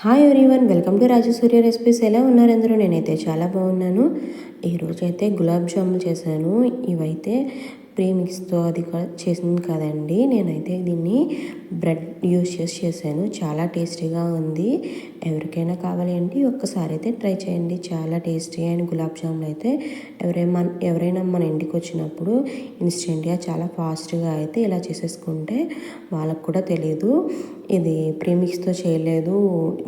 Hi everyone welcome to Rajasurya recipes ఎలా ఉన్నారు అందరూ? నేనైతే చాలా బాగున్నాను. ఈరోజు అయితే గులాబ్ జామున్ చేశాను. ఇవైతే ప్రీమిక్స్తో అది చేసింది కదండి. నేనైతే దీన్ని బ్రెడ్ యూస్ చేసి చేశాను. చాలా టేస్టీగా ఉంది. ఎవరికైనా కావాలి అండి ఒక్కసారి అయితే ట్రై చేయండి. చాలా టేస్టీ అయిన గులాబ్ జామున్ అయితే ఎవరైనా ఎవరైనా మన ఇంటికి వచ్చినప్పుడు ఇన్స్టెంట్గా చాలా ఫాస్ట్గా అయితే ఇలా చేసేసుకుంటే వాళ్ళకు కూడా తెలియదు ఇది ప్రీమిక్స్తో చేయలేదు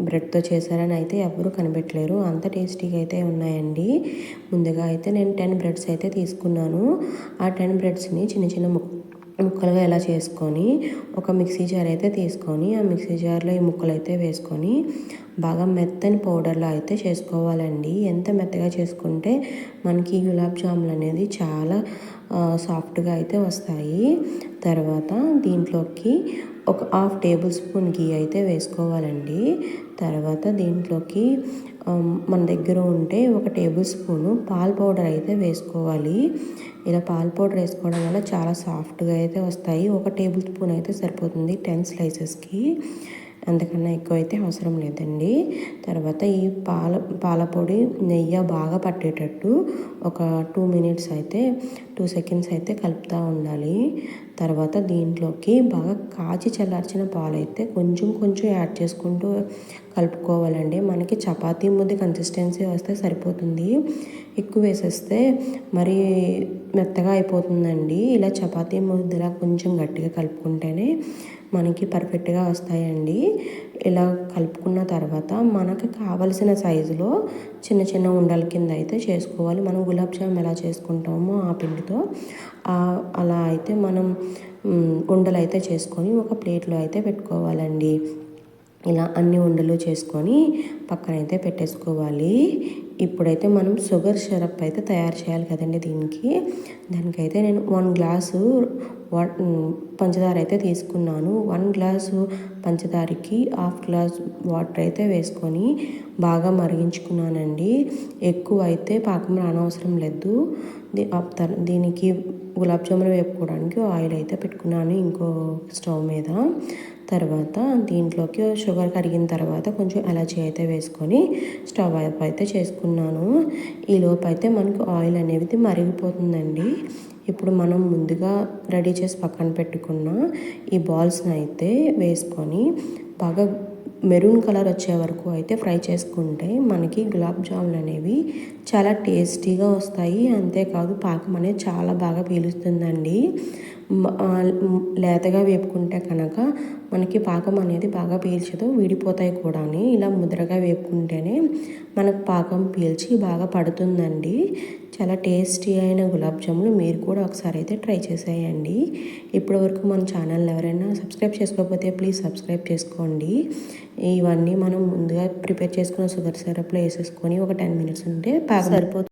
బ్రెడ్తో చేశారని అయితే ఎవరు కనిపెట్టలేరు. అంత టేస్టీగా అయితే ఉన్నాయండి. ముందుగా అయితే నేను టెన్ బ్రెడ్స్ అయితే తీసుకున్నాను. ఆ టెన్ బ్రెడ్స్ని చిన్న చిన్న ముక్క ముక్కలుగా ఎలా చేసుకొని ఒక మిక్సీ జార్ అయితే తీసుకొని ఆ మిక్సీ జార్లో ఈ ముక్కలు అయితే వేసుకొని బాగా మెత్తని పౌడర్లో అయితే చేసుకోవాలండి. ఎంత మెత్తగా చేసుకుంటే మనకి గులాబ్ జాములు అనేది చాలా సాఫ్ట్గా అయితే వస్తాయి. తర్వాత దీంట్లోకి ఒక హాఫ్ టేబుల్ స్పూన్ గీ అయితే వేసుకోవాలండి. తర్వాత దీంట్లోకి మన దగ్గర ఉంటే ఒక టేబుల్ స్పూను పాల్ పౌడర్ అయితే వేసుకోవాలి. ఇలా పాల్ పౌడర్ వేసుకోవడం వల్ల చాలా సాఫ్ట్గా అయితే వస్తాయి. ఒక టేబుల్ స్పూన్ అయితే సరిపోతుంది టెన్ స్లైసెస్కి. అంతకన్నా ఎక్కువ అయితే అవసరం లేదండి. తర్వాత ఈ పాల పాల పొడి నెయ్యి బాగా పట్టేటట్టు ఒక టూ మినిట్స్ అయితే టూ సెకండ్స్ అయితే కలుపుతూ ఉండాలి. తర్వాత దీంట్లోకి బాగా కాచి చల్లార్చిన పాలైతే కొంచెం కొంచెం యాడ్ చేసుకుంటూ కలుపుకోవాలండి. మనకి చపాతీ ముద్ద కన్సిస్టెన్సీ వస్తే సరిపోతుంది. ఎక్కువ వేసేస్తే మరి మెత్తగా అయిపోతుందండి. ఇలా చపాతీ ముద్దలా కొంచెం గట్టిగా కలుపుకుంటేనే మనకి పర్ఫెక్ట్గా వస్తాయండి. ఇలా కలుపుకున్న తర్వాత మనకు కావలసిన సైజులో చిన్న చిన్న ఉండల కింద అయితే చేసుకోవాలి. మనం గులాబ్ జామ్ ఎలా చేసుకుంటామో ఆ పిండితో. అలా అయితే మనం ఉండలు అయితే చేసుకొని ఒక ప్లేట్లో అయితే పెట్టుకోవాలండి. ఇలా అన్ని ఉండలు చేసుకొని పక్కన అయితే పెట్టేసుకోవాలి. ఇప్పుడైతే మనం షుగర్ సిరప్ అయితే తయారు చేయాలి కదండి దీనికి. దానికైతే నేను వన్ గ్లాసు పంచదార అయితే తీసుకున్నాను. వన్ గ్లాసు పంచదారకి హాఫ్ గ్లాస్ వాటర్ అయితే వేసుకొని బాగా మరిగించుకున్నానండి. ఎక్కువ అయితే పాకం రానవసరం లేదు. దీ- దీనికి గులాబ్ జామున్ వేపుకోవడానికి ఆయిల్ అయితే పెట్టుకున్నాను ఇంకో స్టవ్ మీద. తర్వాత దీంట్లోకి షుగర్ కరిగిన తర్వాత కొంచెం ఎలాచీ అయితే వేసుకొని స్టవ్ అయితే చేసుకున్నాను. ఈ అయితే మనకు ఆయిల్ అనేది మరిగిపోతుందండి. ఇప్పుడు మనం ముందుగా రెడీ చేసి పక్కన పెట్టుకున్న ఈ బాల్స్ని అయితే వేసుకొని బాగా మెరూన్ కలర్ వచ్చే వరకు అయితే ఫ్రై చేసుకుంటే మనకి గులాబ్ జాములు అనేవి చాలా టేస్టీగా వస్తాయి. అంతేకాదు పాకం అనేది చాలా బాగా పీలుస్తుందండి. లేతగా వేపుకుంటే కనుక మనకి పాకం అనేది బాగా పీల్చదు విడిపోతాయి కూడా ఇలా ముద్రగా వేపుకుంటేనే మనకు పాకం పీల్చి బాగా పడుతుందండి. చాలా టేస్టీ అయిన గులాబ్ జాములు మీరు కూడా ఒకసారి అయితే ట్రై చేసేయండి. ఇప్పటి వరకు మన ఛానల్ ఎవరైనా సబ్స్క్రైబ్ చేసుకోకపోతే ప్లీజ్ సబ్స్క్రైబ్ చేసుకోండి. ఇవన్నీ మనం ముందుగా ప్రిపేర్ చేసుకున్న షుగర్ సిరప్లో వేసేసుకొని ఒక టెన్ మినిట్స్ ఉంటే పాకం సరిపోతుంది.